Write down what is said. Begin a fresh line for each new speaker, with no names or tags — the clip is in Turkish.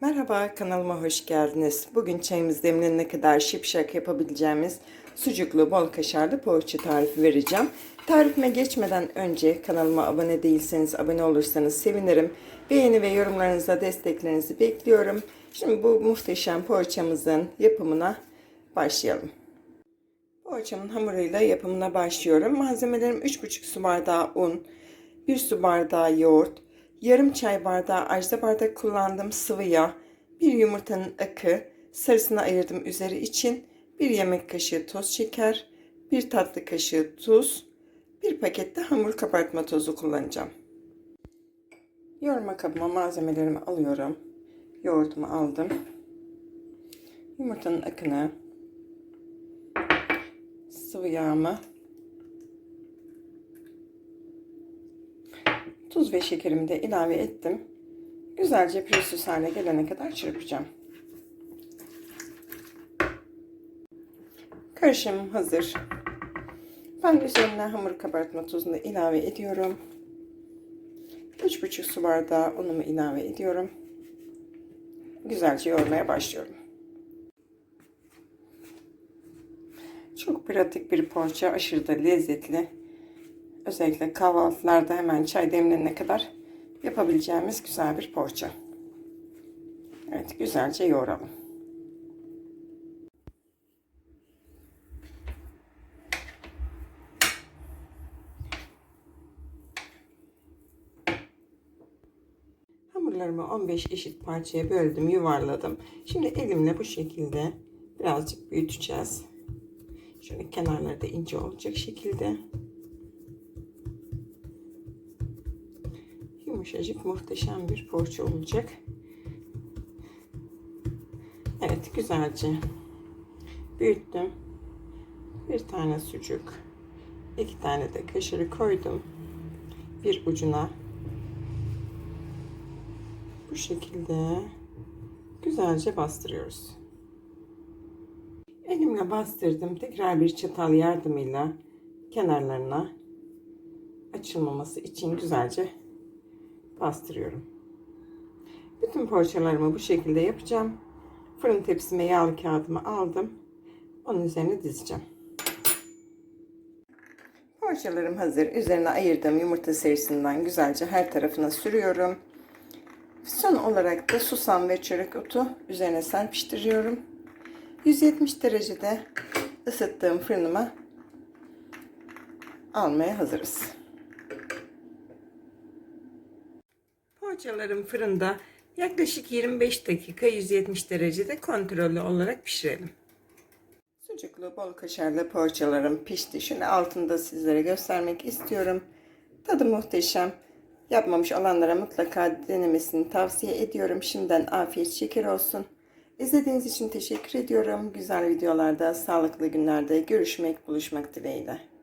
Merhaba kanalıma hoş geldiniz. Bugün çayımız demlenene kadar şipşak yapabileceğimiz sucuklu bol kaşarlı poğaça tarifi vereceğim. Tarifime geçmeden önce kanalıma abone değilseniz abone olursanız sevinirim. Beğeni ve yorumlarınızla desteklerinizi bekliyorum. Şimdi bu muhteşem poğaçamızın yapımına başlayalım. Poğaçamın hamuruyla yapımına başlıyorum. Malzemelerim 3,5 su bardağı un, 1 su bardağı yoğurt, yarım çay bardağı ajda bardak kullandım sıvı yağ, bir yumurtanın akı, sarısını ayırdım üzeri için, bir yemek kaşığı toz şeker, bir tatlı kaşığı tuz, bir pakette hamur kabartma tozu kullanacağım. Yoğurma kabıma malzemelerimi alıyorum. Yoğurtumu aldım. Yumurtanın akını, sıvı yağımı, tuz ve şekerimi de ilave ettim. Güzelce pürüzsüz hale gelene kadar çırpacağım. Karışımım hazır. Ben üzerine hamur kabartma tuzunu ilave ediyorum. 3,5 su bardağı unumu ilave ediyorum. Güzelce yoğurmaya başlıyorum. Çok pratik bir poğaça, aşırı da lezzetli. Özellikle kahvaltılarda hemen çay demlenene kadar yapabileceğimiz güzel bir poğaça. Evet, güzelce yoğuralım. Hamurlarımı 15 eşit parçaya böldüm, yuvarladım. Şimdi elimle bu şekilde birazcık büyüteceğiz. Şöyle kenarları da ince olacak şekilde. Yumuşacık muhteşem bir poğaça olacak. Evet güzelce büyüttüm. Bir tane sucuk, iki tane de kaşarı koydum. Bir ucuna bu şekilde güzelce bastırıyoruz. Elimle bastırdım. Tekrar bir çatal yardımıyla kenarlarına açılmaması için güzelce bastırıyorum. Bütün poğaçalarımı bu şekilde yapacağım. Fırın tepsime yağlı kağıdımı aldım. Onun üzerine dizeceğim. Poğaçalarım hazır. Üzerine ayırdığım yumurta serisinden güzelce her tarafına sürüyorum. Son olarak da susam ve çörek otu üzerine serpiştiriyorum. 170 derecede ısıttığım fırınıma almaya hazırız. Poğaçalarım fırında yaklaşık 25 dakika 170 derecede kontrollü olarak pişirelim. Sucuklu bol kaşarlı poğaçalarım pişti. Şunu altında sizlere göstermek istiyorum. Tadı muhteşem. Yapmamış olanlara mutlaka denemesini tavsiye ediyorum. Şimdiden afiyet şeker olsun. İzlediğiniz için teşekkür ediyorum. Güzel videolarda, sağlıklı günlerde görüşmek, buluşmak dileğiyle.